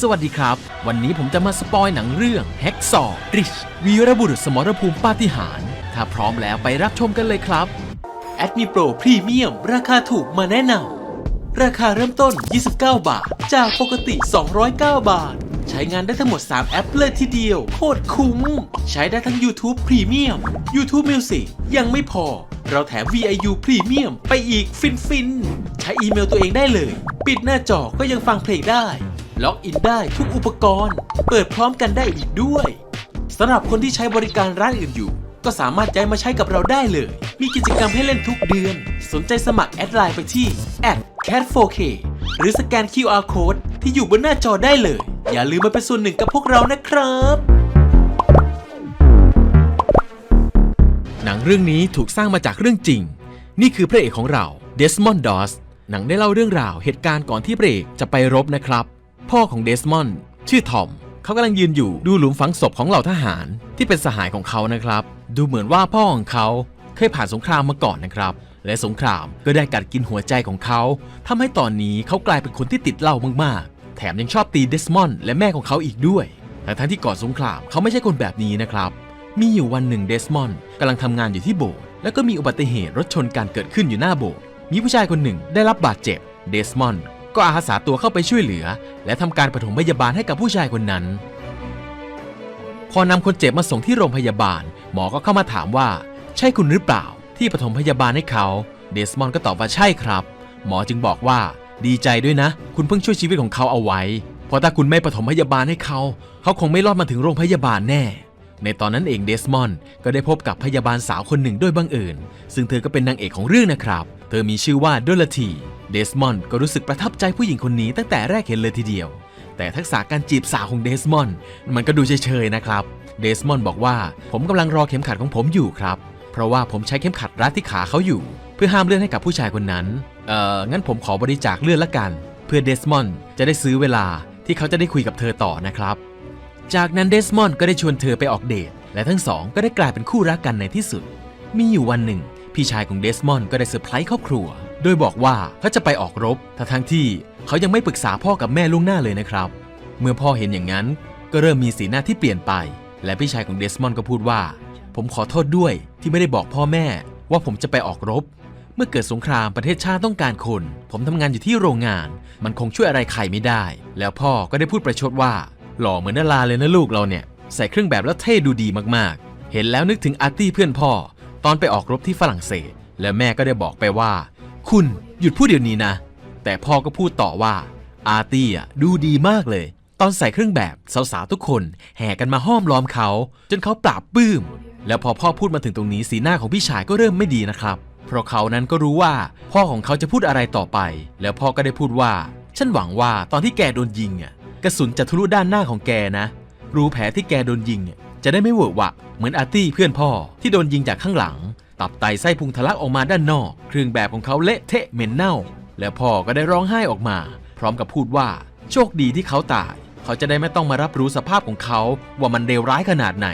สวัสดีครับ วันนี้ผมจะมาสปอยหนังเรื่อง h a c k s a w Ridge วีรบุรุษสมรภูมิปาฏิหาริย์ถ้าพร้อมแล้วไปรับชมกันเลยครับแอดมิโปรพรีเมียมราคาถูกมาแนะนำราคาเริ่มต้น 29 บาท จากปกติ 209 บาท ใช้งานได้ทั้งหมด 3 แอปเลยทีเดียว โคตรคุ้ม ใช้ได้ทั้ง YouTube Premium YouTube Music ยังไม่พอ เราแถม VIU Premium ไปอีกฟินฟินๆใช้อีเมลตัวเองได้เลย ปิดหน้าจอก็ยังฟังเพลงได้ ล็อกอินได้ทุกอุปกรณ์ เปิดพร้อมกันได้อีกด้วยสำหรับคนที่ใช้บริการร้านอื่นอยู่ ก็สามารถย้ายมาใช้กับเราได้เลย มีกิจกรรมให้เล่นทุกเดือน สนใจสมัครแอดไลน์ไปที่ @cat4k หรือสแกน QR Code ที่อยู่บนหน้าจอได้เลย อย่าลืมมาเป็นส่วนหนึ่งกับพวกเรานะครับ หนังเรื่องนี้ถูกสร้างมาจากเรื่องจริง นี่คือพระเอกของเราเดสมอนด์ดอสหนังได้เล่าเรื่องราวเหตุการณ์ก่อนที่พระเอกจะไปรบนะครับ พ่อของเดสมอนด์ชื่อทอมเขากำลังยืนอยู่ดูหลุมฝังศพของเหล่าทหารที่เป็นสหายของเขานะครับ ดูเหมือนว่าพ่อของเขาเคยผ่านสงครามมาก่อนนะครับ และสงครามก็ได้กัดกินหัวใจของเขาทำให้ตอนนี้เขากลายเป็นคนที่ติดเหล้ามากๆ แถมยังชอบตีเดสมอนด์และแม่ของเขาอีกด้วยแต่ทั้งที่ก่อนสงครามเขาไม่ใช่คนแบบนี้นะครับ มีอยู่วันหนึ่งเดสมอนด์กำลังทำงานอยู่ที่โบสถ์แล้วก็มีอุบัติเหตุรถชนกันเกิดขึ้นอยู่หน้าโบสถ์มีผู้ชายคนหนึ่งได้รับบาดเจ็บ เดสมอนด์ ก็อาสาตัวเข้าไปช่วยเหลือ และทำการปฐมพยาบาลให้กับผู้ชายคนนั้น พอนำคนเจ็บมาส่งที่โรงพยาบาล หมอก็เข้ามาถามว่า ใช่คุณหรือเปล่า ที่ปฐมพยาบาลให้เขา เดสมอนด์ก็ตอบว่าใช่ครับ หมอจึงบอกว่า ดีใจด้วยนะ คุณเพิ่งช่วยชีวิตของเขาเอาไว้ เพราะถ้าคุณไม่ปฐมพยาบาลให้เขา เขาคงไม่รอดมาถึงโรงพยาบาลแน่ในตอนนั้นเองเดสมอนด์ก็ได้พบกับพยาบาลสาวคนหนึ่งด้วยบังเอิญซึ่งเธอก็เป็นนางเอกของเรื่องนะครับ เธอมีชื่อว่าโดลที เดสมอนด์ก็รู้สึกประทับใจผู้หญิงคนนี้ตั้งแต่แรกเห็นเลยทีเดียว แต่ทักษะการจีบสาวของเดสมอนด์มันก็ดูเฉยๆนะครับ เดสมอนด์บอกว่าผมกำลังรอเข็มขัดของผมอยู่ครับ เพราะว่าผมใช้เข็มขัดรัดที่ขาเขาอยู่ เพื่อห้ามเลือดให้กับผู้ชายคนนั้น เอ่อ งั้นผมขอบริจาคเลือดละกัน เพื่อเดสมอนด์จะได้ซื้อเวลาที่เขาจะได้คุยกับเธอต่อนะครับ จากนั้นเดสมอนด์ก็ได้ชวนเธอไปออกเดทและทั้งสองก็ได้กลายเป็นคู่รักกันในที่สุด มีอยู่วันหนึ่ง พี่ชายของเดสมอนด์ก็ได้เซอร์ไพรส์ครอบครัว โดยบอกว่าเขาจะไปออกรบทั้งทั้งที่เขายังไม่ปรึกษาพ่อกับแม่ล่วงหน้าเลยนะครับ เมื่อพ่อเห็นอย่างนั้นก็เริ่มมีสีหน้าที่เปลี่ยนไป และพี่ชายของเดสมอนด์ก็พูดว่า ผมขอโทษด้วยที่ไม่ได้บอกพ่อแม่ ว่าผมจะไปออกรบ เมื่อเกิดสงครามประเทศชาติต้องการคน ผมทำงานอยู่ที่โรงงาน มันคงช่วยอะไรใครไม่ได้ แล้วพ่อก็ได้พูดประชดว่า หล่อเหมือนดาราเลยนะลูกเราเนี่ย ใส่เครื่องแบบแล้วเท่ดูดีมากๆ เห็นแล้วนึกถึงอาร์ตี้เพื่อนพ่อ ตอนไปออกรบที่ฝรั่งเศส และแม่ก็ได้บอกไปว่า คุณหยุดพูดเดี๋ยวนี้นะ แต่พ่อก็พูดต่อว่า อาร์ตี้อะดูดีมากเลย ตอนใส่เครื่องแบบสาวๆทุกคนแห่กันมาห้อมล้อมเขา จนเขาปราบปลื้ม แล้วพอพ่อพูดมาถึงตรงนี้สีหน้าของพี่ชายก็เริ่มไม่ดีนะครับ เพราะเขานั้นก็รู้ว่าพ่อของเขาจะพูดอะไรต่อไป แล้วพ่อก็ได้พูดว่า ฉันหวังว่าตอนที่แกโดนยิงอะกระสุนจะทะลุด้านหน้าของแกนะ รูแผลที่แกโดนยิงจะได้ไม่เวอะหวะ เหมือนอาร์ตี้เพื่อนพ่อที่โดนยิงจากข้างหลัง ตับไตไส้พุงทะลักออกมาด้านนอก เครื่องแบบของเขาเละเทะเหม็นเน่า แล้วพ่อก็ได้ร้องไห้ออกมา พร้อมกับพูดว่า โชคดีที่เขาตาย เขาจะได้ไม่ต้องมารับรู้สภาพของเขาว่ามันเลวร้ายขนาดไหน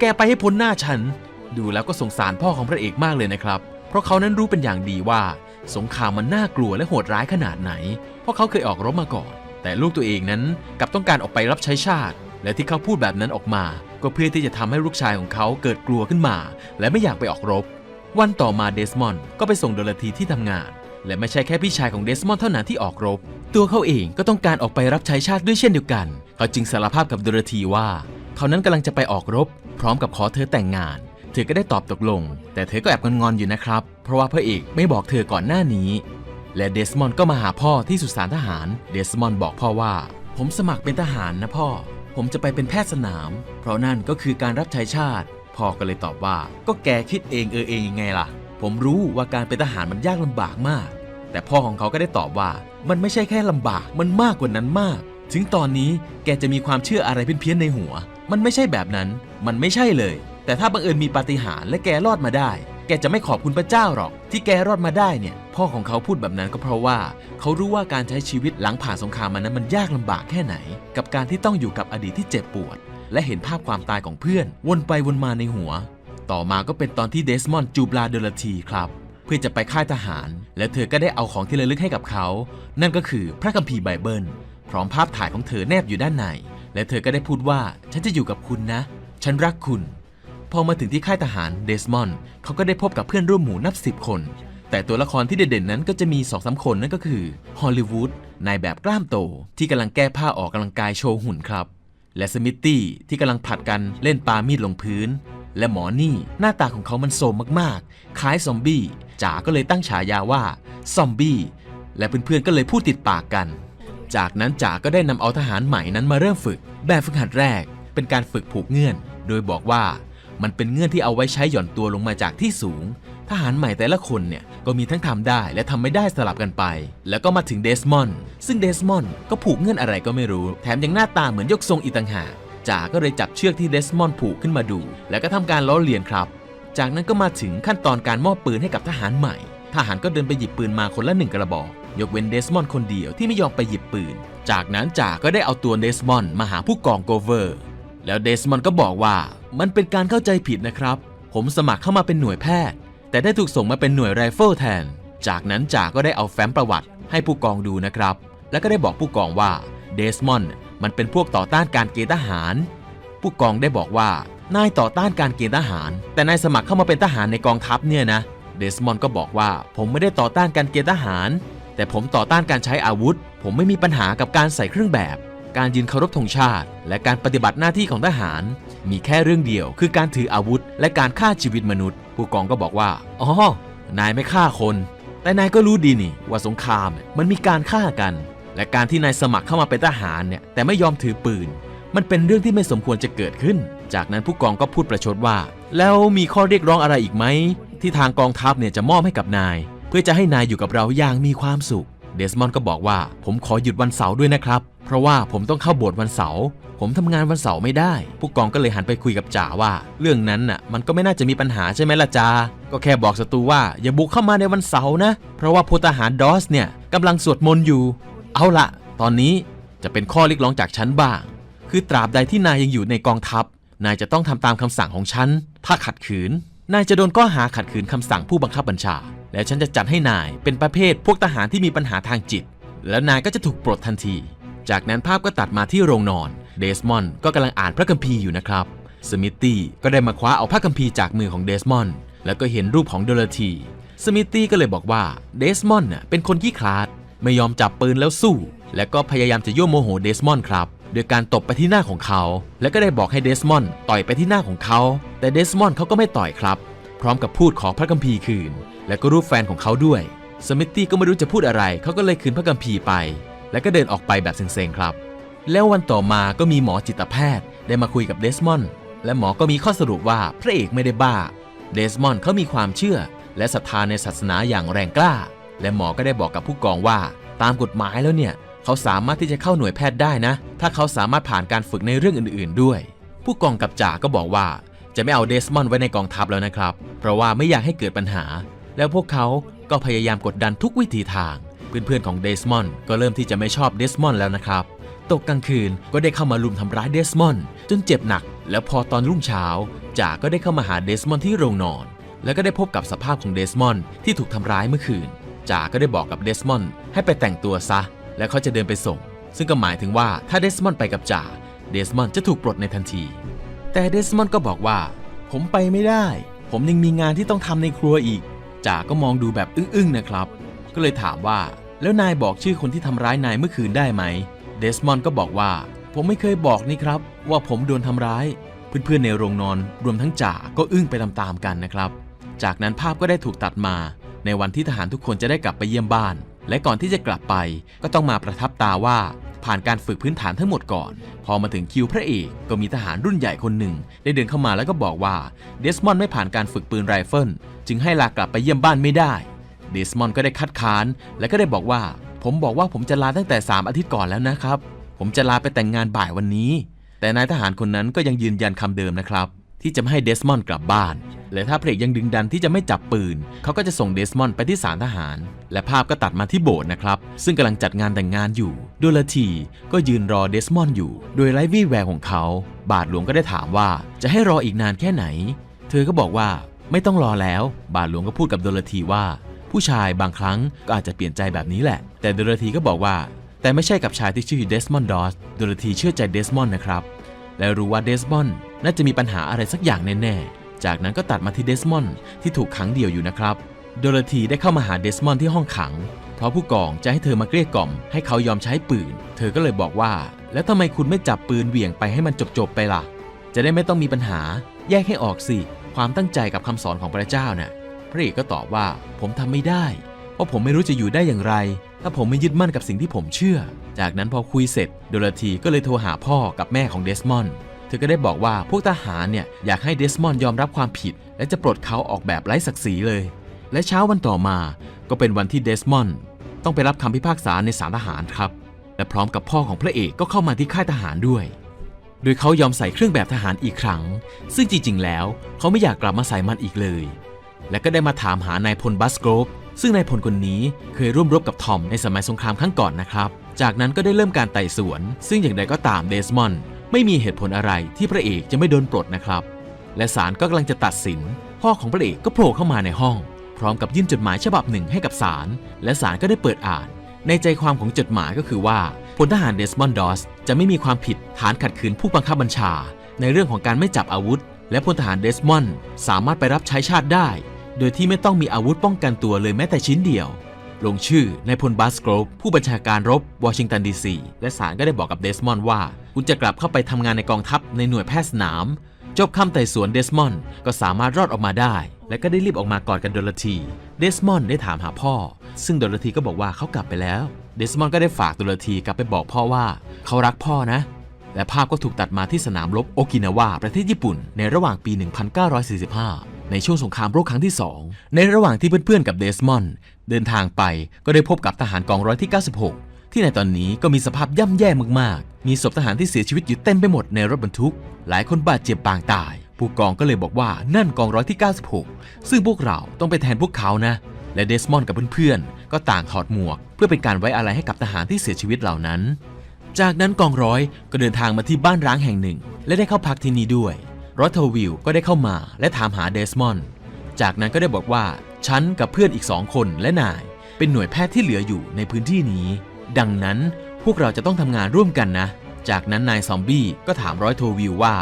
แกไปให้พ้นหน้าฉัน ดูแล้วก็สงสารพ่อของพระเอกมากเลยนะครับ เพราะเขานั้นรู้เป็นอย่างดีว่า สงครามมันน่ากลัวและโหดร้ายขนาดไหน เพราะเขาเคยออกรบมาก่อน แต่ลูกตัวเองนั้นกลับต้องการออกไปรับใช้ชาติ และที่เขาพูดแบบนั้นออกมา ก็เพื่อที่จะทำให้ลูกชายของเขาเกิดกลัวขึ้นมา และไม่อยากไปออกรบ วันต่อมาเดสมอนด์ก็ไปส่งโดลทีที่ทำงาน และไม่ใช่แค่พี่ชายของเดสมอนด์เท่านั้นที่ออกรบ ตัวเขาเองก็ต้องการออกไปรับใช้ชาติด้วยเช่นเดียวกัน เขาจึงสารภาพกับโดลทีว่า เขานั้นกำลังจะไปออกรบ พร้อมกับขอเธอแต่งงาน เธอก็ได้ตอบตกลง แต่เธอก็แอบงอนๆอยู่นะครับ เพราะว่าพระเอกไม่บอกเธอก่อนหน้านี้ และเดสมอนด์ก็มาหาพ่อที่สุสานทหาร เดสมอนด์บอกพ่อว่า ผมสมัครเป็นทหารนะพ่อ ผมจะไปเป็นแพทย์สนาม เพราะนั่นก็คือการรับใช้ชาติ พ่อก็เลยตอบว่า ก็แกคิดเองเออเองยังไงล่ะ ผมรู้ว่าการเป็นทหารมันยากลำบากมาก แต่พ่อของเขาก็ได้ตอบว่า มันไม่ใช่แค่ลำบาก มันมากกว่านั้นมาก ถึงตอนนี้แกจะมีความเชื่ออะไรเพี้ยนๆในหัว มันไม่ใช่แบบนั้น มันไม่ใช่เลย แต่ถ้าบังเอิญมีปาฏิหาริย์และแกรอดมาได้ แกจะไม่ขอบคุณพระเจ้าหรอก ที่แกรอดมาได้เนี่ย พ่อของเขาพูดแบบนั้นก็เพราะว่า เขารู้ว่าการใช้ชีวิตหลังผ่านสงครามมันนั้นมันยากลำบากแค่ไหน กับการที่ต้องอยู่กับอดีตที่เจ็บปวด และเห็นภาพความตายของเพื่อน วนไปวนมาในหัว ต่อมาก็เป็นตอนที่เดสมอนด์จูบลาเดลทีครับเพื่อจะไปค่ายทหาร และเธอก็ได้เอาของที่ระลึกให้กับเขา นั่นก็คือพระคัมภีร์ไบเบิล พร้อมภาพถ่ายของเธอแนบอยู่ด้านใน และเธอก็ได้พูดว่า ฉันจะอยู่กับคุณนะ ฉันรักคุณ พอมาถึงที่ค่ายทหารเดสมอนด์เขาก็ได้พบกับเพื่อนร่วมหมู่นับสิบคน แต่ตัวละครที่เด่นๆนั้นก็จะมี2อสาคนนั่นก็คือฮอลลีวูดนายแบบกล้ามโต ที่กำลังแก้ผ้าออกกำลังกายโชว์หุ่นครับ และสมิตตี้ที่กำลังผลัดกันเล่นปามีดลงพื้น และหมอนี่หน้าตาของเขามันโสมมากๆ คล้ายซอมบี้จ๋าก็เลยตั้งฉายาว่าซอมบี้และเพื่อนๆก็เลยพูดติดปากกัน จากนั้นจ๋าก็ได้นำเอาทหารใหม่นั้นมาเริ่มฝึก แบบฝึกหัดแรก เป็นการฝึกผูกเงื่อน โดยบอกว่า มันเป็นเงื่อนที่เอาไว้ใช้หย่อนตัวลงมาจากที่สูง ทหารใหม่แต่ละคนเนี่ยก็มีทั้งทำได้และทำไม่ได้สลับกันไป แล้วก็มาถึงเดสมอนด์ซึ่งเดสมอนด์ก็ผูกเงื่อนอะไรก็ไม่รู้ แถมยังหน้าตาเหมือนยกทรงอีต่างหากจ๋าก็เลยจับเชือกที่เดสมอนด์ผูกขึ้นมาดู แล้วก็ทำการล้อเลียนครับ จากนั้นก็มาถึงขั้นตอนการมอบปืนให้กับทหารใหม่ ทหารก็เดินไปหยิบปืนมาคนละหนึ่งกระบอก ยกเว้นเดสมอนด์คนเดียวที่ไม่ยอมไปหยิบปืน จากนั้นจ่าก็ได้เอาตัวเดสมอนด์มาหาผู้กองโกเวอร์ แล้วเดสมอนก็บอกว่า มันเป็นการเข้าใจผิดนะครับ ผมสมัครเข้ามาเป็นหน่วยแพทย์ แต่ได้ถูกส่งมาเป็นหน่วยไรเฟิลแทน จากนั้นจ่าก็ได้เอาแฟ้มประวัติให้ผู้กองดูนะครับ แล้วก็ได้บอกผู้กองว่าเดสมอนด์มันเป็นพวกต่อต้านการเกณฑ์ทหาร ผู้กองได้บอกว่านายต่อต้านการเกณฑ์ทหาร แต่นายสมัครเข้ามาเป็นทหารในกองทัพเนี่ยนะ เดสมอนด์ก็บอกว่าผมไม่ได้ต่อต้านการเกณฑ์ทหาร แต่ผมต่อต้านการใช้อาวุธ ผมไม่มีปัญหากับการใส่เครื่องแบบ การยืนเคารพธงชาติ และการปฏิบัติหน้าที่ของทหาร มีแค่เรื่องเดียว คือการถืออาวุธ และการฆ่าชีวิตมนุษย์ ผู้กองก็บอกว่าอ๋อนายไม่ฆ่าคน แต่นายก็รู้ดีนี่ว่าสงครามมันมีการฆ่ากัน และการที่นายสมัครเข้ามาเป็นทหารเนี่ยแต่ไม่ยอมถือปืน มันเป็นเรื่องที่ไม่สมควรจะเกิดขึ้น จากนั้นผู้กองก็พูดประชดว่า แล้วมีข้อเรียกร้องอะไรอีกไหมที่ทางกองทัพเนี่ยจะมอบให้กับนาย เพื่อจะให้นายอยู่กับเราอย่างมีความสุข เดสมอนด์ก็บอกว่าผมขอหยุดวันเสาร์ด้วยนะครับ เพราะว่าผมต้องเข้าโบสถ์วันเสาร์ผมทำงานวันเสาร์ไม่ได้ ผู้กองก็เลยหันไปคุยกับจ่าว่า เรื่องนั้นน่ะมันก็ไม่น่าจะมีปัญหาใช่ไหมล่ะจ่าก็แค่บอกศัตรูว่าอย่าบุกเข้ามาในวันเสาร์นะ เพราะว่าพลทหารดอสเนี่ยกำลังสวดมนต์อยู่ เอาละตอนนี้จะเป็นข้อเรียกร้องจากฉันบ้าง คือตราบใดที่นายยังอยู่ในกองทัพ นายจะต้องทำตามคำสั่งของฉันถ้าขัดขืน นายจะโดนข้อหาขัดขืนคำสั่งผู้บังคับบัญชา และฉันจะจัดให้นายเป็นประเภทพวกทหารที่มีปัญหาทางจิต แล้วนายก็จะถูกปลดทันที จากนั้นภาพก็ตัดมาที่โรงนอน เดสมอนด์ก็กำลังอ่านพระคัมภีร์อยู่นะครับ สมิตตี้ก็ได้มาคว้าเอาพระคัมภีร์จากมือของเดสมอนด์แล้วก็เห็นรูปของโดโรธี สมิตตี้ก็เลยบอกว่าเดสมอนด์เป็นคนขี้ขลาด ไม่ยอมจับปืนแล้วสู้ และก็พยายามจะยั่วโมโหเดสมอนด์ครับ โดยการตบไปที่หน้าของเขา และก็ได้บอกให้เดสมอนต่อยไปที่หน้าของเขา แต่เดสมอนเขาก็ไม่ต่อยครับ พร้อมกับพูดขอพระคัมภีร์คืน และก็รูปแฟนของเขาด้วยสมิตตี้ก็ไม่รู้จะพูดอะไร เขาก็เลยคืนพระคัมภีร์ไป แล้วก็เดินออกไปแบบเซ็งๆครับ แล้ววันต่อมาก็มีหมอจิตแพทย์ ได้มาคุยกับเดสมอนและหมอก็มีข้อสรุปว่าพระเอกไม่ได้บ้า เดสมอนเขามีความเชื่อ และศรัทธาในศาสนาอย่างแรงกล้า และหมอก็ได้บอกกับผู้กองว่า ตามกฎหมายแล้วเนี่ย เขาสามารถที่จะเข้าหน่วยแพทย์ได้นะ ถ้าเขาสามารถผ่านการฝึกในเรื่องอื่น ๆ ด้วย ผู้กองกับจ่าก็บอกว่าจะไม่เอาเดสมอนด์ไว้ในกองทัพแล้วนะครับ เพราะว่าไม่อยากให้เกิดปัญหา แล้วพวกเขาก็พยายามกดดันทุกวิถีทาง เพื่อนๆของเดสมอนด์ก็เริ่มที่จะไม่ชอบเดสมอนด์แล้วนะครับ ตกกลางคืนก็ได้เข้ามาลุมทำร้ายเดสมอนด์จนเจ็บหนัก แล้วพอตอนรุ่งเช้าจ่าก็ได้เข้ามาหาเดสมอนด์ที่โรงนอน แล้วก็ได้พบกับสภาพของเดสมอนด์ที่ถูกทำร้ายเมื่อคืนจ่าก็ได้บอกกับเดสมอนด์ให้ไปแต่งตัวซะ แล้วเขาจะเดินไปส่ง ซึ่งก็หมายถึงว่าถ้าเดสมอนด์ไปกับจ่าเดสมอนด์จะถูกปลดในทันที แต่เดสมอนด์ก็บอกว่า ผมไปไม่ได้ ผมยังมีงานที่ต้องทำในครัวอีกจ่าก็มองดูแบบอึ้งๆนะครับ ก็เลยถามว่า แล้วนายบอกชื่อคนที่ทำร้ายนายเมื่อคืนได้ไหมเดสมอนด์ก็บอกว่า ผมไม่เคยบอกนี่ครับ ว่าผมโดนทำร้าย เพื่อนๆในโรงนอนรวมทั้งจ่าก็อึ้งไปตามๆกันนะครับ จากนั้นภาพก็ได้ถูกตัดมา ในวันที่ทหารทุกคนจะได้กลับไปเยี่ยมบ้าน และก่อนที่จะกลับไปก็ต้องมาประทับตาว่าผ่านการฝึกพื้นฐานทั้งหมดก่อน พอมาถึงคิวพระเอกก็มีทหารรุ่นใหญ่คนหนึ่ง ได้เดินเข้ามาแล้วก็บอกว่าเดสมอนด์ไม่ผ่านการฝึกปืนไรเฟิลจึงให้ลากลับไปเยี่ยมบ้านไม่ได้ เดสมอนด์ก็ได้คัดค้าน และก็ได้บอกว่า ผมบอกว่าผมจะลาตั้งแต่ 3 อาทิตย์ก่อนแล้วนะครับ ผมจะลาไปแต่งงานบ่ายวันนี้ แต่นายทหารคนนั้นก็ยังยืนยันคำเดิมนะครับ ที่จะไม่ให้เดสมอนด์กลับบ้าน และถ้าพระเอกยังดึงดันที่จะไม่จับปืน เขาก็จะส่งเดสมอนด์ไปที่ศาลทหาร และภาพก็ตัดมาที่โบสถ์นะครับ ซึ่งกำลังจัดงานแต่งงานอยู่ โดลทีก็ยืนรอเดสมอนด์อยู่ โดยไร้วี่แววของเขา บาทหลวงก็ได้ถามว่าจะให้รออีกนานแค่ไหน เธอก็บอกว่าไม่ต้องรอแล้ว บาทหลวงก็พูดกับโดลทีว่า ผู้ชายบางครั้งก็อาจจะเปลี่ยนใจแบบนี้แหละ แต่โดโรธีก็บอกว่า แต่ไม่ใช่กับชายที่ชื่อเดสมอนด์ดอสโดโรธีเชื่อใจเดสมอนด์นะครับ และรู้ว่าเดสมอนด์ น่าจะมีปัญหาอะไรสักอย่างแน่ๆ จากนั้นก็ตัดมาที่เดสมอนด์ที่ถูกขังเดี่ยวอยู่นะครับ โดโรธีได้เข้ามาหาเดสมอนด์ที่ห้องขัง เพราะผู้กองจะให้เธอมาเกลี้ยกล่อมให้เขายอมใช้ปืน เธอก็เลยบอกว่า แล้วทำไมคุณไม่จับปืนเหวี่ยงไปให้มันจบๆไปล่ะ จะได้ไม่ต้องมีปัญหา แยกให้ออกสิ ความตั้งใจกับคำสอนของพระเจ้าน่ะ พระเอกก็ตอบว่า ผมทำไม่ได้ เพราะผมไม่รู้จะอยู่ได้อย่างไร ถ้าผมไม่ยึดมั่นกับสิ่งที่ผมเชื่อ จากนั้นพอคุยเสร็จ โดโรธีก็เลยโทรหาพ่อกับแม่ของเดสมอนด์ เธอก็ได้บอกว่าพวกทหารเนี่ยอยากให้เดสมอนยอมรับความผิด และจะปลดเขาออกแบบไร้ศักดิ์ศรีเลย และเช้าวันต่อมาก็เป็นวันที่เดสมอนต้องไปรับคำพิพากษาในศาลทหารครับ และพร้อมกับพ่อของพระเอกก็เข้ามาที่ค่ายทหารด้วย โดยเขายอมใส่เครื่องแบบทหารอีกครั้ง ซึ่งจริงๆ แล้วเขาไม่อยากกลับมาใส่มันอีกเลย และก็ได้มาถามหานายพลบัสโกรฟซึ่งนายพลคนนี้เคยร่วมรบกับทอมในสมัยสงครามครั้งก่อนนะครับ จากนั้นก็ได้เริ่มการไต่สวน ซึ่งอย่างไรก็ตามเดสมอน ไม่มีเหตุผลอะไรที่พระเอกจะไม่โดนปลดนะครับ และศาลก็กำลังจะตัดสิน พ่อของพระเอกก็โผล่เข้ามาในห้อง พร้อมกับยื่นจดหมายฉบับหนึ่งให้กับศาลและศาลก็ได้เปิดอ่าน ในใจความของจดหมายก็คือว่าพลทหารเดสมอนดอสจะไม่มีความผิดฐานขัดขืนผู้บังคับบัญชา ในเรื่องของการไม่จับอาวุธ และพลทหารเดสมอนสามารถไปรับใช้ชาติได้ โดยที่ไม่ต้องมีอาวุธป้องกันตัวเลยแม้แต่ชิ้นเดียว ลงชื่อในพลบัสโกรฟผู้บัญชาการรบวอชิงตันดีซีและศาลก็ได้บอกกับเดสมอนด์ว่า คุณจะกลับเข้าไปทำงานในกองทัพในหน่วยแพทย์สนาม จบคำไต่สวนเดสมอนด์ก็สามารถรอดออกมาได้ และก็ได้รีบออกมากอดกันโดโรธีเดสมอนด์ได้ถามหาพ่อ ซึ่งโดโรธีก็บอกว่าเขากลับไปแล้วเดสมอนด์ก็ได้ฝากโดโรธีกลับไปบอกพ่อว่า เขารักพ่อนะและภาพก็ถูกตัดมาที่สนามรบโอกินาวาประเทศญี่ปุ่น ในระหว่างปี 1945 ในช่วงสงครามโลกครั้งที่ 2 ในระหว่างที่เพื่อนๆกับเดสมอน เดินทางไปก็ได้พบกับทหารกองร้อยที่ 96 ที่ในตอนนี้ก็มีสภาพย่ำแย่มากๆ มีศพทหารที่เสียชีวิตอยู่เต็มไปหมดในรถบรรทุก หลายคนบาดเจ็บปางตาย ผู้กองก็เลยบอกว่านั่นกองร้อยที่ 96 ซึ่งพวกเราต้องไปแทนพวกเขานะ และเดสมอนด์กับเพื่อนๆ ก็ต่างถอดหมวก เพื่อเป็นการไว้อะไรให้กับทหารที่เสียชีวิตเหล่านั้น จากนั้นกองร้อยก็เดินทางมาที่บ้านร้างแห่งหนึ่ง และได้เข้าพักที่นี่ด้วยรอเทอร์วิลก็ได้เข้ามาและถามหาเดสมอนด์จากนั้นก็ได้บอกว่า ฉันกับเพื่อนอีกสองคนและนายเป็นหน่วยแพทย์ที่เหลืออยู่ในพื้นที่นี้ ดังนั้นพวกเราจะต้องทำงานร่วมกันนะ จากนั้นนายซอมบี้ก็ถามร้อยโทวิลว่า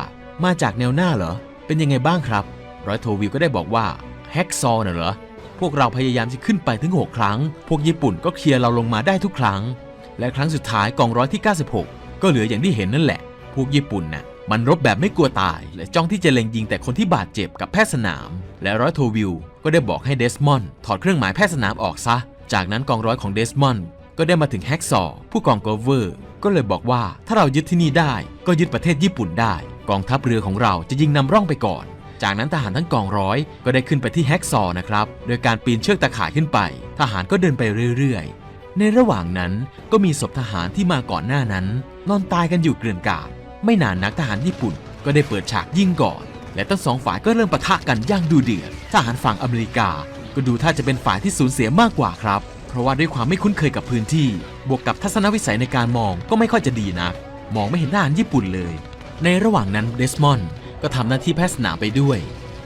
มาจากแนวหน้าเหรอ เป็นยังไงบ้างครับ ร้อยโทวิลก็ได้บอกว่าแฮกซอน่ะเหรอ พวกเราพยายามจะขึ้นไปถึง 6 ครั้ง พวกญี่ปุ่นก็เคลียร์เราลงมาได้ทุกครั้ง และครั้งสุดท้ายกองร้อยที่ 96 ก็เหลืออย่างที่เห็นนั่นแหละ พวกญี่ปุ่นน่ะมันรบแบบไม่กลัวตาย และจ้องที่จะเล็งยิงแต่คนที่บาดเจ็บกับแพทย์สนาม และร้อยโทวิล ก็ได้บอกให้เดสมอนด์ถอดเครื่องหมายแพทย์สนามออกซะ จากนั้นกองร้อยของเดสมอนด์ก็ได้มาถึงแฮกซอว์ผู้กองโกเวอร์ ก็เลยบอกว่าถ้าเรายึดที่นี่ได้ ก็ยึดประเทศญี่ปุ่นได้ กองทัพเรือของเราจะยิงนำร่องไปก่อน จากนั้นทหารทั้งกองร้อยก็ได้ขึ้นไปที่แฮกซอว์นะครับ โดยการปีนเชือกตะข่ายขึ้นไป ทหารก็เดินไปเรื่อยๆ ในระหว่างนั้นก็มีศพทหารที่มาก่อนหน้านั้น นอนตายกันอยู่เกลื่อนกลาดไม่นานนักทหารญี่ปุ่นก็ได้เปิดฉากยิงก่อน และทั้งสองฝ่ายก็เริ่มปะทะกันอย่างดูเดือดทหารฝั่งอเมริกา ก็ดูท่าจะเป็นฝ่ายที่สูญเสียมากกว่าครับ เพราะว่าด้วยความไม่คุ้นเคยกับพื้นที่ บวกกับทัศนวิสัยในการมองก็ไม่ค่อยจะดีนักมองไม่เห็นทหารญี่ปุ่นเลย ในระหว่างนั้นเดสมอนด์ก็ทำหน้าที่แพทย์สนามไปด้วย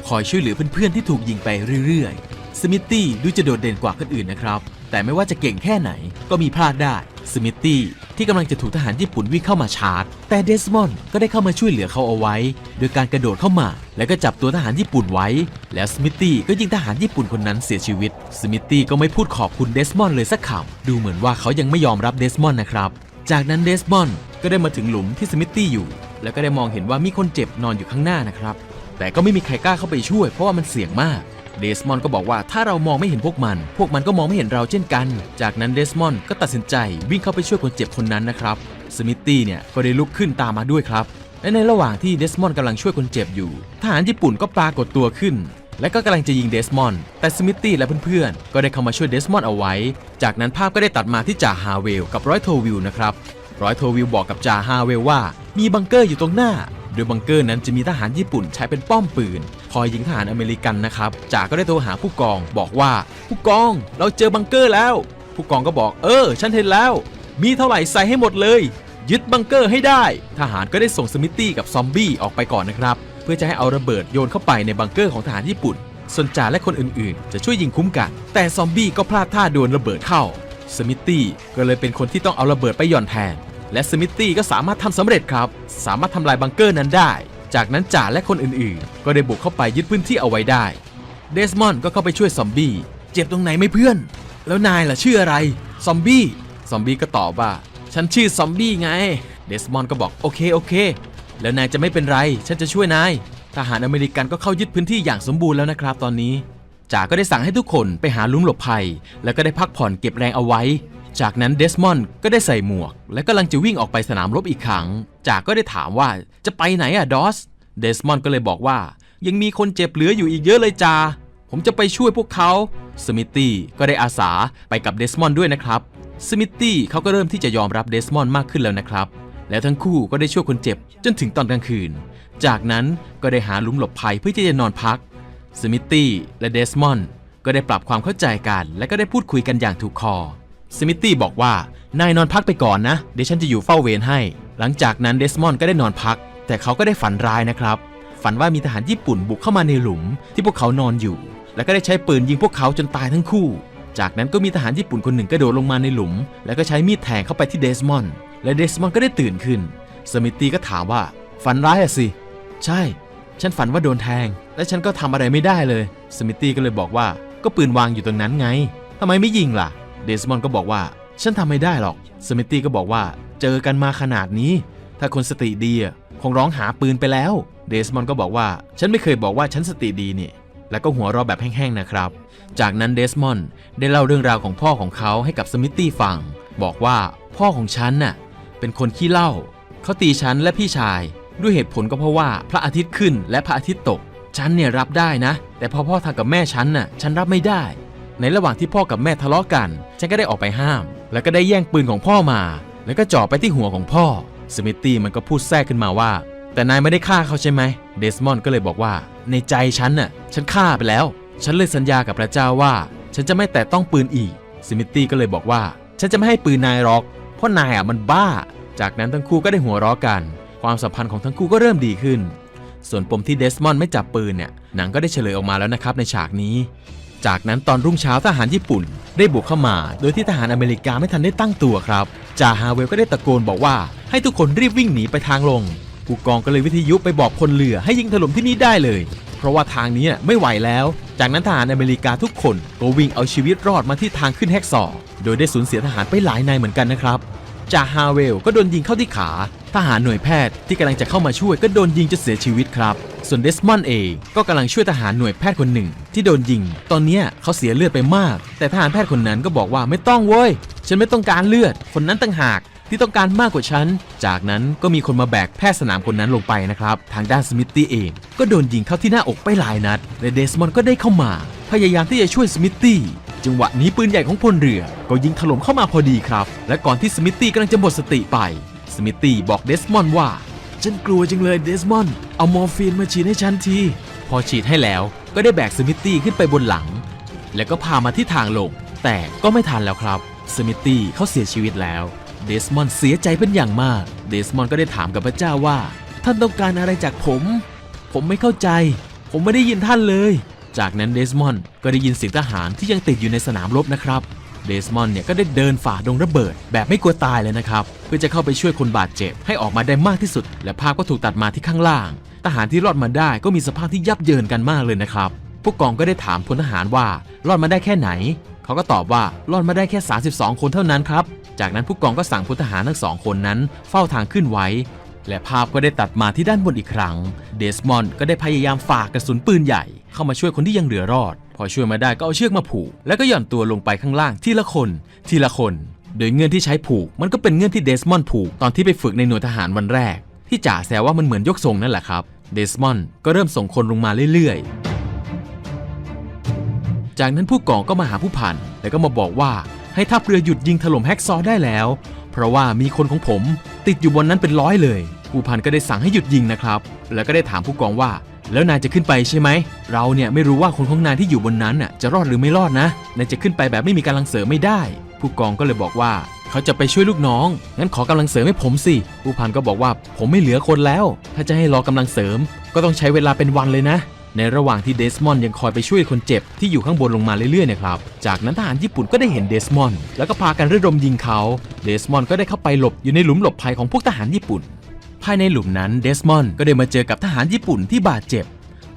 คอยช่วยเหลือเพื่อนๆที่ถูกยิงไปเรื่อยๆ สมิตตี้ดูจะโดดเด่นกว่าคนอื่นนะครับ แต่ไม่ว่าจะเก่งแค่ไหนก็มีพลาดได้สมิตตี้ที่กำลังจะถูกทหารญี่ปุ่นวิ่งเข้ามาชาร์จ แต่เดสมอนด์ก็ได้เข้ามาช่วยเหลือเขาเอาไว้ โดยการกระโดดเข้ามา แล้วก็จับตัวทหารญี่ปุ่นไว้ แล้วสมิตตี้ก็ยิงทหารญี่ปุ่นคนนั้นเสียชีวิต สมิตตี้ก็ไม่พูดขอบคุณเดสมอนด์เลยสักคำดูเหมือนว่าเขายังไม่ยอมรับเดสมอนด์นะครับ จากนั้นเดสมอนด์ก็ได้มาถึงหลุมที่สมิตตี้อยู่ แล้วก็ได้มองเห็นว่ามีคนเจ็บนอนอยู่ข้างหน้านะครับ แต่ก็ไม่มีใครกล้าเข้าไปช่วยเพราะว่ามันเสี่ยงมาก เดสมอนด์ก็บอกว่าถ้าเรามองไม่เห็นพวกมัน พวกมันก็มองไม่เห็นเราเช่นกัน จากนั้นเดสมอนด์ก็ตัดสินใจวิ่งเข้าไปช่วยคนเจ็บคนนั้นนะครับ สมิตตี้เนี่ยก็ได้ลุกขึ้นตามมาด้วยครับ และในระหว่างที่เดสมอนด์กำลังช่วยคนเจ็บอยู่ ทหารญี่ปุ่นก็ปรากฏตัวขึ้น และก็กำลังจะยิงเดสมอนด์แต่สมิตตี้และเพื่อนๆ ก็ได้เข้ามาช่วยเดสมอนด์เอาไว้ จากนั้นภาพก็ได้ตัดมาที่จ่าฮาเวลกับร้อยโทวิลนะครับ ร้อยโทวิลบอกกับจ่าฮาเวลว่า มีบังเกอร์อยู่ตรงหน้า โดยบังเกอร์นั้นจะมีทหารญี่ปุ่นใช้เป็นป้อมปืน คอยยิงทหารอเมริกันนะครับจ่าก็ได้โทรหาผู้กองบอกว่าผู้กองเราเจอบังเกอร์แล้ว ผู้กองก็บอกเออ ฉันเห็นแล้ว มีเท่าไหร่ใส่ให้หมดเลย ยึดบังเกอร์ให้ได้ ทหารก็ได้ส่งสมิตตี้กับซอมบี้ออกไปก่อนนะครับ เพื่อจะให้เอาระเบิดโยนเข้าไปในบังเกอร์ของทหารญี่ปุ่นส่วนจ่าและคนอื่นๆ จะช่วยยิงคุ้มกัน แต่ซอมบี้ก็พลาดท่าโดนระเบิดเข้า สมิตตี้ก็เลยเป็นคนที่ต้องเอาระเบิดไปหย่อนแทน และสมิตตี้ก็สามารถทำสำเร็จครับ สามารถทำลายบังเกอร์นั้นได้ จากนั้นจ่าและคนอื่นๆ ก็ได้บุกเข้าไปยึดพื้นที่เอาไว้ได้ เดสมอนด์ก็เข้าไปช่วยซอมบี้ เจ็บตรงไหนไม่เพื่อน แล้วนายล่ะชื่ออะไร ซอมบี้ ซอมบี้ก็ตอบว่า ฉันชื่อซอมบี้ไง เดสมอนด์ก็บอกโอเคโอเค แล้วนายจะไม่เป็นไร ฉันจะช่วยนาย ทหารอเมริกันก็เข้ายึดพื้นที่อย่างสมบูรณ์แล้วนะครับตอนนี้ จ่าก็ได้สั่งให้ทุกคนไปหาลุมหลบภัย แล้วก็ได้พักผ่อนเก็บแรงเอาไว้ จากนั้นเดสมอนด์ก็ได้ใส่หมวก และกำลังจะวิ่งออกไปสนามรบอีกครั้ง จากก็ได้ถามว่าจะไปไหนอะดอส เดสมอนด์ก็เลยบอกว่า ยังมีคนเจ็บเหลืออยู่อีกเยอะเลยจ่าผมจะไปช่วยพวกเขา สมิตตี้ก็ได้อาสาไปกับเดสมอนด์ด้วยนะครับ สมิตตี้เขาก็เริ่มที่จะยอมรับเดสมอนด์มากขึ้นแล้วนะครับ แล้วทั้งคู่ก็ได้ช่วยคนเจ็บจนถึงตอนกลางคืน จากนั้นก็ได้หาหลุมหลบภัยเพื่อที่จะนอนพัก สมิตตี้และเดสมอนด์ก็ได้ปรับความเข้าใจกัน และก็ได้พูดคุยกันอย่างถูกคอ สมิตตี้บอกว่านายนอนพักไปก่อนนะ เดี๋ยวฉันจะอยู่เฝ้าเวรให้ หลังจากนั้นเดสมอนด์ก็ได้นอนพัก แต่เขาก็ได้ฝันร้ายนะครับ ฝันว่ามีทหารญี่ปุ่นบุกเข้ามาในหลุมที่พวกเขานอนอยู่ แล้วก็ได้ใช้ปืนยิงพวกเขาจนตายทั้งคู่ จากนั้นก็มีทหารญี่ปุ่นคนหนึ่งกระโดดลงมาในหลุม แล้วก็ใช้มีดแทงเข้าไปที่เดสมอนด์และเดสมอนด์ก็ได้ตื่นขึ้น สมิตตี้ก็ถามว่าฝันร้ายอะสิ ใช่ ฉันฝันว่าโดนแทง และฉันก็ทำอะไรไม่ได้เลย สมิตตี้ก็เลยบอกว่าก็ปืนวางอยู่ตรงนั้นไงทำไมไม่ยิงล่ะ เดสมอนด์ก็บอกว่า ฉันทำไม่ได้หรอกสมิตตี้ก็บอกว่า เจอกันมาขนาดนี้ ถ้าคนสติดีคงร้องหาปืนไปแล้ว เดสมอนด์ก็บอกว่า ฉันไม่เคยบอกว่าฉันสติดีนี่แล้วก็หัวเราะแบบแห้งๆนะครับ จากนั้นเดสมอนด์ได้เล่าเรื่องราวของพ่อของเขาให้กับสมิตตี้ฟัง บอกว่าพ่อของฉันน่ะเป็นคนขี้เหล้าเขาตีฉันและพี่ชาย ด้วยเหตุผลก็เพราะว่าพระอาทิตย์ขึ้นและพระอาทิตย์ตก ฉันเนี่ยรับได้นะ แต่พอพ่อทำกับแม่ฉันน่ะ ฉันรับไม่ได้ ในระหว่างที่พ่อกับแม่ทะเลาะกัน ฉันก็ได้ออกไปห้าม แล้วก็ได้แย่งปืนของพ่อมา แล้วก็จ่อไปที่หัวของพ่อ สมิตตี้มันก็พูดแทรกขึ้นมาว่า แต่นายไม่ได้ฆ่าเขาใช่ไหม เดสมอนด์ก็เลยบอกว่า ในใจฉันน่ะ ฉันฆ่าไปแล้ว ฉันเลยสัญญากับพระเจ้าว่า ฉันจะไม่แตะต้องปืนอีก สมิตตี้ก็เลยบอกว่า ฉันจะไม่ให้ปืนนายหรอก เพราะนายอะมันบ้า จากนั้นทั้งคู่ก็ได้หัวเราะกัน ความสัมพันธ์ของทั้งคู่ก็เริ่มดีขึ้น ส่วนปมที่เดสมอนด์ไม่จับปืนเนี่ย หนังก็ได้เฉลยออกมาแล้วนะครับในฉากนี้ จากนั้นตอนรุ่งเช้าทหารญี่ปุ่น ได้บุกเข้ามา โดยที่ทหารอเมริกาไม่ทันได้ตั้งตัวครับจ่าฮาเวลก็ได้ตะโกนบอกว่า ให้ทุกคนรีบวิ่งหนีไปทางลงผู้กองก็เลยวิทยุไปบอกพลเรือให้ยิงถล่มที่นี่ได้เลย เพราะว่าทางนี้ไม่ไหวแล้ว จากนั้นทหารอเมริกาทุกคนก็วิ่งเอาชีวิตรอดมาที่ทางขึ้นแฮกซอโดยได้สูญเสียทหารไปหลายนายเหมือนกันนะครับจ่าฮาเวลก็โดนยิงเข้าที่ขา ทหารหน่วยแพทย์ที่กำลังจะเข้ามาช่วยก็โดนยิงจนเสียชีวิตครับ ส่วนเดสมอนด์เองก็กำลังช่วยทหารหน่วยแพทย์คนหนึ่ง ที่โดนยิง ตอนนี้เขาเสียเลือดไปมาก แต่ทหารแพทย์คนนั้นก็บอกว่าไม่ต้องเว้ย ฉันไม่ต้องการเลือด คนนั้นต่างหากที่ต้องการมากกว่าฉัน จากนั้นก็มีคนมาแบกแพทย์สนามคนนั้นลงไปนะครับ ทางด้านสมิธตี้เองก็โดนยิงเข้าที่หน้าอกไปหลายนัด และเดสมอนด์ก็ได้เข้ามา พยายามที่จะช่วยสมิธตี้จังหวะนี้ปืนใหญ่ของพลเรือ ก็ยิงถล่มเข้ามาพอดีครับ และก่อนที่สมิธตี้กำลังจะหมดสติไป สมิธตี้บอกเดสมอนว่า ฉันกลัวจังเลยเดสมอนเอามอร์ฟีนมาฉีดให้ฉันที พอฉีดให้แล้วก็ได้แบกสมิธตี้ขึ้นไปบนหลัง แล้วก็พามาที่ทางลง แต่ก็ไม่ทันแล้วครับ สมิธตี้เขาเสียชีวิตแล้ว เดสมอนเสียใจเป็นอย่างมาก เดสมอนก็ได้ถามกับพระเจ้าว่า ท่านต้องการอะไรจากผม ผมไม่เข้าใจ ผมไม่ได้ยินท่านเลย จากนั้นเดสมอนก็ได้ยินเสียงทหารที่ยังติดอยู่ในสนามรบนะครับ เดสมอนด์เนี่ยก็ได้เดินฝ่าดงระเบิด แบบไม่กลัวตายเลยนะครับ เพื่อจะเข้าไปช่วยคนบาดเจ็บ ให้ออกมาได้มากที่สุด และภาพก็ถูกตัดมาที่ข้างล่าง ทหารที่รอดมาได้ก็มีสภาพที่ยับเยินกันมากเลยนะครับผู้กองก็ได้ถามพลทหารว่ารอดมาได้แค่ไหน เขาก็ตอบว่ารอดมาได้แค่ 32 คนเท่านั้นครับ จากนั้นผู้กองก็สั่งพลทหารทั้งสองคนนั้น เฝ้าทางขึ้นไว้ และภาพก็ได้ตัดมาที่ด้านบนอีกครั้ง เดสมอนด์ก็ได้พยายามฝากกระสุนปืนใหญ่ เข้ามาช่วยคนที่ยังเหลือรอด อช่วยมาได้ก็เอาเชือกมาผูก แล้วก็หย่อนตัวลงไปข้างล่างทีละคน ทีละคน โดยเงื่อนที่ใช้ผูก มันก็เป็นเงื่อนที่เดสมอนด์ผูกตอนที่ไปฝึกในหน่วยทหารวันแรก ที่จ่าแซวว่ามันเหมือนยกทรงนั่นแหละครับเดสมอนด์ก็เริ่มส่งคนลงมาเรื่อยๆ จากนั้นผู้กองก็มาหาผู้พันแล้วก็มาบอกว่าให้ทัพเรือหยุดยิงถล่มแฮกซอว์ได้แล้ว เพราะว่ามีคนของผม ติดอยู่บนนั้นเป็นร้อยเลย ผู้พันก็ได้สั่งให้หยุดยิงนะครับ แล้วก็ได้ถามผู้กองว่า แล้วนายจะขึ้นไปใช่ไหม เราเนี่ยไม่รู้ว่าคนของนายที่อยู่บนนั้นน่ะจะรอดหรือไม่รอดนะ นายจะขึ้นไปแบบไม่มีกำลังเสริมไม่ได้ ผู้กองก็เลยบอกว่า เขาจะไปช่วยลูกน้อง งั้นขอกำลังเสริมให้ผมสิ ผู้พันก็บอกว่าผมไม่เหลือคนแล้ว ถ้าจะให้รอกำลังเสริม ก็ต้องใช้เวลาเป็นวันเลยนะ ในระหว่างที่เดสมอนด์ยังคอยไปช่วยคนเจ็บที่อยู่ข้างบนลงมาเรื่อยๆเนะครับ จากนั้นทหารญี่ปุ่นก็ได้เห็นเดสมอนด์แล้วก็พากันระดมยิงเขา เดสมอนด์ก็ได้เข้าไปหลบอยู่ในหลุมหลบภัยของพวกทหารญี่ปุ่น ภายในหลุมนั้นเดสมอนด์ก็ได้มาเจอกับทหารญี่ปุ่นที่บาดเจ็บ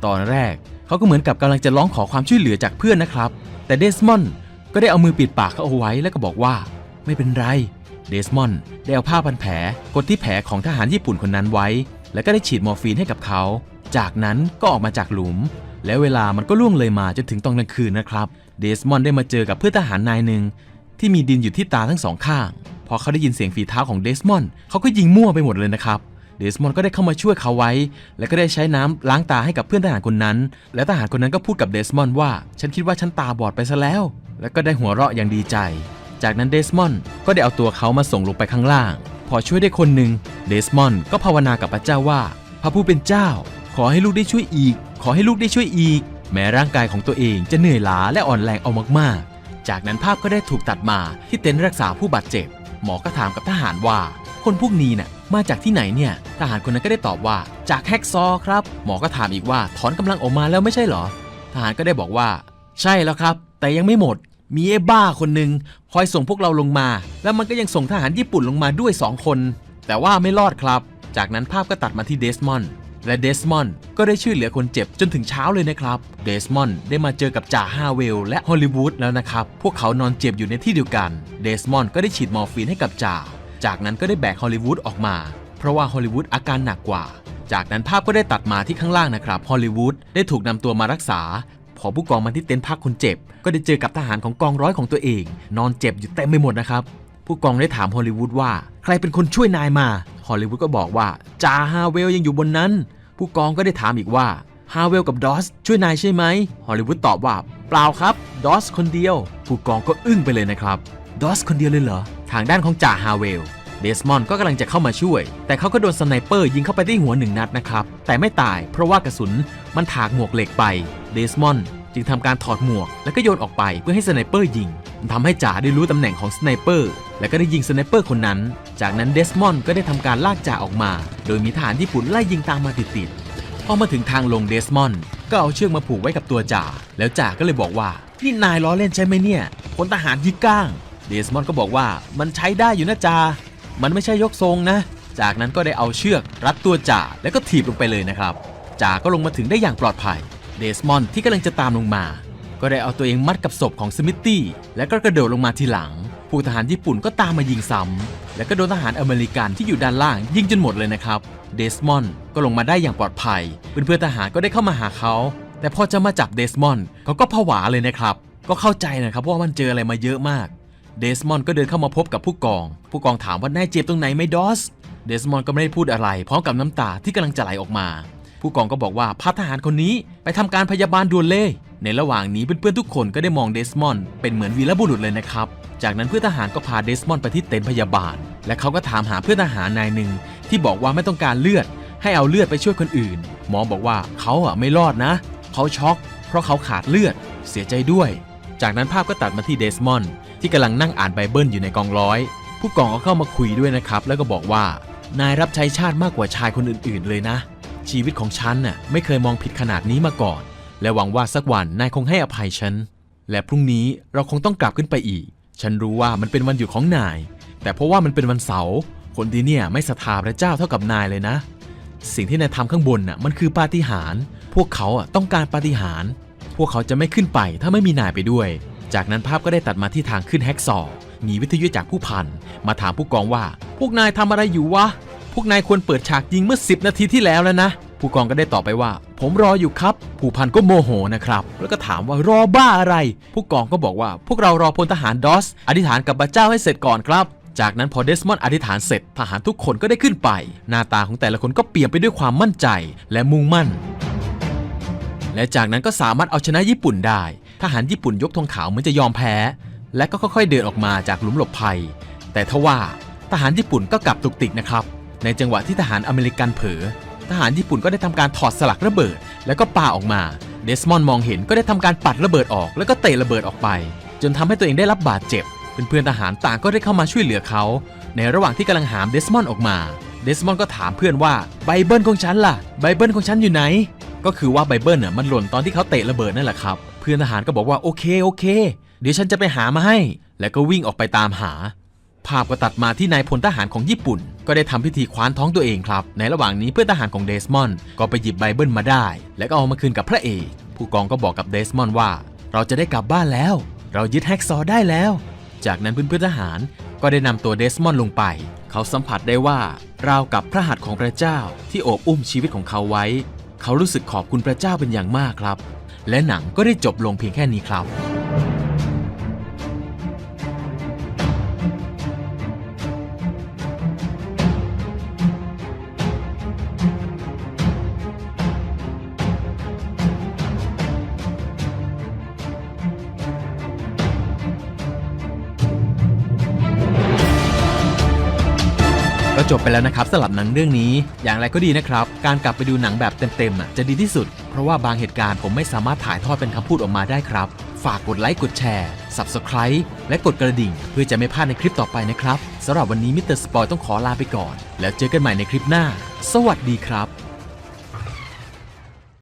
ตอนแรกเขาก็เหมือนกับกำลังจะร้องขอความช่วยเหลือจากเพื่อนนะครับ แต่เดสมอนด์ก็ได้เอามือปิดปากเขาเอาไว้แล้วก็บอกว่า ไม่เป็นไร เดสมอนด์ได้เอาผ้าพันแผลกดที่แผลของทหารญี่ปุ่นคนนั้นไว้ แล้วก็ได้ฉีดมอร์ฟีนให้กับเขา จากนั้นก็ออกมาจากหลุม แล้วเวลามันก็ล่วงเลยมาจนถึงตอนกลางคืนนะครับ เดสมอนด์ได้มาเจอกับเพื่อนทหารนายหนึ่งที่มีดินอยู่ที่ตาทั้งสองข้าง พอเขาได้ยินเสียงฝีเท้าของเดสมอนด์เขาก็ยิงมั่วไปหมดเลยนะครับ เดสมอนด์ก็ได้เข้ามาช่วยเขาไว้ และก็ได้ใช้น้ำล้างตาให้กับเพื่อนทหารคนนั้น และทหารคนนั้นก็พูดกับเดสมอนด์ว่า ฉันคิดว่าฉันตาบอดไปซะแล้ว แล้วก็ได้หัวเราะอย่างดีใจ จากนั้นเดสมอนด์ก็ได้เอาตัวเขามาส่งลงไปข้างล่าง พอช่วยได้คนหนึ่งเดสมอนด์ก็ภาวนากับพระเจ้าว่า พระผู้เป็นเจ้า ขอให้ลูกได้ช่วยอีก ขอให้ลูกได้ช่วยอีก แม้ร่างกายของตัวเองจะเหนื่อยล้าและอ่อนแรงเอามากๆ จากนั้นภาพก็ได้ถูกตัดมาที่เต็นท์รักษาผู้บาดเจ็บ หมอก็ถามกับทหารว่า คนพวกนี้น่ะมาจากที่ไหนเนี่ยทหารคนนั้นก็ได้ตอบว่าจากแฮกซอว์ครับ หมอก็ถามอีกว่าถอนกำลังออกมาแล้วไม่ใช่เหรอ ทหารก็ได้บอกว่า ใช่แล้วครับ แต่ยังไม่หมด มีไอ้บ้าคนหนึ่งคอยส่งพวกเราลงมา แล้วมันก็ยังส่งทหารญี่ปุ่นลงมาด้วย 2 คน แต่ว่าไม่รอดครับ จากนั้นภาพก็ตัดมาที่เดสมอนด์และเดสมอนด์ก็ได้ช่วยเหลือคนเจ็บจนถึงเช้าเลยนะครับ เดสมอนด์ได้มาเจอกับจ่าฮาเวลและฮอลลีวูดแล้วนะครับ พวกเขานอนเจ็บอยู่ในที่เดียวกัน เดสมอนด์ก็ได้ฉีดมอร์ฟีนให้กับจ่า จากนั้นก็ได้แบกฮอลลีวูดออกมา เพราะว่าฮอลลีวูดอาการหนักกว่า จากนั้นภาพก็ได้ตัดมาที่ข้างล่างนะครับฮอลลีวูดได้ถูกนำตัวมารักษา พอผู้กองมาที่เต็นท์พักคนเจ็บ ก็ได้เจอกับทหารของกองร้อยของตัวเอง นอนเจ็บอยู่เต็มไปหมดนะครับผู้กองได้ถามฮอลลีวูดว่า ใครเป็นคนช่วยนายมาฮอลลีวูดก็บอกว่าจ่าฮาเวลยังอยู่บนนั้น ผู้กองก็ได้ถามอีกว่าฮาเวลกับดอสช่วยนายใช่ไหมฮอลลีวูดตอบว่า เปล่าครับดอสคนเดียว ผู้กองก็อึ้งไปเลยนะครับดอสคนเดียวเลยเหรอ ทางด้านของจ่าฮาเวล เดสมอนด์ก็กำลังจะเข้ามาช่วย แต่เขาก็โดนสไนเปอร์ยิงเข้าไปที่หัวหนึ่งนัดนะครับ แต่ไม่ตายเพราะว่ากระสุนมันถากหมวกเหล็กไป เดสมอนด์จึงทำการถอดหมวก แล้วก็โยนออกไปเพื่อให้สไนเปอร์ยิงมันทำให้จ่าได้รู้ตำแหน่งของสไนเปอร์ และก็ได้ยิงสไนเปอร์คนนั้น จากนั้นเดสมอนด์ก็ได้ทำการลากจ่าออกมา โดยมีทหารญี่ปุ่นไล่ยิงตามมาติดๆพอมาถึงทางลงเดสมอนด์ก็เอาเชือกมาผูกไว้กับตัวจ่า แล้วจ่าก็เลยบอกว่า นี่นายล้อเล่นใช่ไหมเนี่ยพลทหารยิงก้าง เดสมอนด์ก็บอกว่ามันใช้ได้อยู่นะจ่ามันไม่ใช่ยกทรงนะ จากนั้นก็ได้เอาเชือกรัดตัวจ่าแล้วก็ถีบลงไปเลยนะครับจ่าก็ลงมาถึงได้อย่างปลอดภัย เดสมอนด์ที่กำลังจะตามลงมา ก็ได้เอาตัวเองมัดกับศพของสมิธตี้แล้วก็กระโดดลงมาทีหลัง ผู้ทหารญี่ปุ่นก็ตามมายิงซ้ำแล้วก็โดนทหารอเมริกันที่อยู่ด้านล่างยิงจนหมดเลยนะครับ เดสมอนด์ก็ลงมาได้อย่างปลอดภัยเพื่อนๆทหารก็ได้เข้ามาหาเขาแต่พอจะมาจับเดสมอนด์เขาก็ผวาเลยนะครับ ก็เข้าใจนะครับว่ามันเจออะไรมาเยอะมาก เดสมอนด์ก็เดินเข้ามาพบกับผู้กอง ผู้กองถามว่านายเจ็บตรงไหนไหมดอส เดสมอนด์ก็ไม่ได้พูดอะไร พร้อมกับน้ำตาที่กำลังจะไหลออกมา ผู้กองก็บอกว่าพาทหารคนนี้ไปทำการพยาบาลด่วนเลย ในระหว่างนี้เพื่อนๆทุกคนก็ได้มองเดสมอนด์เป็นเหมือนวีรบุรุษเลยนะครับ จากนั้นเพื่อนทหารก็พาเดสมอนด์ไปที่เต็นท์พยาบาล และเขาก็ถามหาเพื่อนทหารนายหนึ่งที่บอกว่าไม่ต้องการเลือด ให้เอาเลือดไปช่วยคนอื่น หมอบอกว่าเขาอะไม่รอดนะ เขาช็อก เพราะเขาขาดเลือด เสียใจด้วย จากนั้นภาพก็ตัดมาที่เดสมอนด์ที่กำลังนั่งอ่านไบเบิลอยู่ในกองร้อย ผู้กองก็เข้ามาคุยด้วยนะครับ แล้วก็บอกว่า นายรับใช้ชาติมากกว่าชายคนอื่นๆ เลยนะ ชีวิตของฉันน่ะไม่เคยมองผิดขนาดนี้มาก่อน และหวังว่าสักวันนายคงให้อภัยฉัน และพรุ่งนี้เราคงต้องกลับขึ้นไปอีก ฉันรู้ว่ามันเป็นวันหยุดของนาย แต่เพราะว่ามันเป็นวันเสาร์คนที่เนี่ยไม่ศรัทธาพระเจ้าเท่ากับนายเลยนะ สิ่งที่นายทำข้างบนน่ะมันคือปาฏิหาริย์พวกเขาอะต้องการปาฏิหาริย์ พวกเขาจะไม่ขึ้นไปถ้าไม่มีนายไปด้วย จากนั้นภาพก็ได้ตัดมาที่ทางขึ้นแฮกซอมีวิทยุจากผู้พัน มาถามผู้กองว่า พวกนายทำอะไรอยู่วะ พวกนายควรเปิดฉากยิงเมื่อ 10 นาทีที่แล้วแล้วนะ ผู้กองก็ได้ตอบไปว่า ผมรออยู่ครับ ผู้พันก็โมโหนะครับ แล้วก็ถามว่ารอบ้าอะไร ผู้กองก็บอกว่า พวกเรารอพลทหารดอส อธิษฐานกับพระเจ้าให้เสร็จก่อนครับ จากนั้นพอเดสมอนอธิษฐานเสร็จ ทหารทุกคนก็ได้ขึ้นไป หน้าตาของแต่ละคนก็เปลี่ยนไปด้วยความมั่นใจและมุ่งมั่น และจากนั้นก็สามารถเอาชนะญี่ปุ่นได้ ทหารญี่ปุ่นยกธงขาวเหมือนจะยอมแพ้ และก็ค่อยๆเดินออกมาจากหลุมหลบภัย แต่ทว่าทหารญี่ปุ่นก็กลับตุกติกนะครับ ในจังหวะที่ทหารอเมริกันเผลอ ทหารญี่ปุ่นก็ได้ทำการถอดสลักระเบิด แล้วก็ปาออกมา เดสมอนด์มองเห็นก็ได้ทำการปัดระเบิดออก แล้วก็เตะระเบิดออกไป จนทำให้ตัวเองได้รับบาดเจ็บ เพื่อนๆทหารต่างก็ได้เข้ามาช่วยเหลือเขา ในระหว่างที่กำลังหามเดสมอนด์ออกมา เดสมอนด์ก็ถามเพื่อนว่าไบเบิลของฉันล่ะ ไบเบิลของฉันอยู่ไหน ก็คือว่าไบเบิลน่ะมันหล่นตอนที่เขาเตะระเบิดนั่นแหละครับ เพื่อนทหารก็บอกว่าโอเคโอเค เดี๋ยวฉันจะไปหามาให้ แล้วก็วิ่งออกไปตามหา ภาพก็ตัดมาที่นายพลทหารของญี่ปุ่น ก็ได้ทำพิธีคว้านท้องตัวเองครับ ในระหว่างนี้เพื่อนทหารของเดสมอนด์ก็ไปหยิบไบเบิลมาได้ แล้วก็เอามาคืนกับพระเอก ผู้กองก็บอกกับเดสมอนด์ว่า เราจะได้กลับบ้านแล้ว เรายึดแฮกซอว์ได้แล้ว จากนั้นเพื่อนๆทหารก็ได้นำตัวเดสมอนด์ลงไป เขาสัมผัสได้ว่าราวกับพระหัตถ์ของพระเจ้าที่โอบอุ้มชีวิตของเขาไว้ เขารู้สึกขอบคุณพระเจ้าเป็นอย่างมากครับ และหนังก็ได้จบลงเพียงแค่นี้ครับ จบไปแล้วนะครับสำหรับหนังเรื่องนี้ อย่างไรก็ดีนะครับ การกลับไปดูหนังแบบเต็มๆอะจะดีที่สุด เพราะว่าบางเหตุการณ์ผมไม่สามารถถ่ายทอดเป็นคำพูดออกมาได้ครับ ฝากกดไลค์กดแชร์ Subscribe และกดกระดิ่ง เพื่อจะไม่พลาดในคลิปต่อไปนะครับสำหรับวันนี้มิสเตอร์สปอยต้องขอลาไปก่อน แล้วเจอกันใหม่ในคลิปหน้า สวัสดีครับ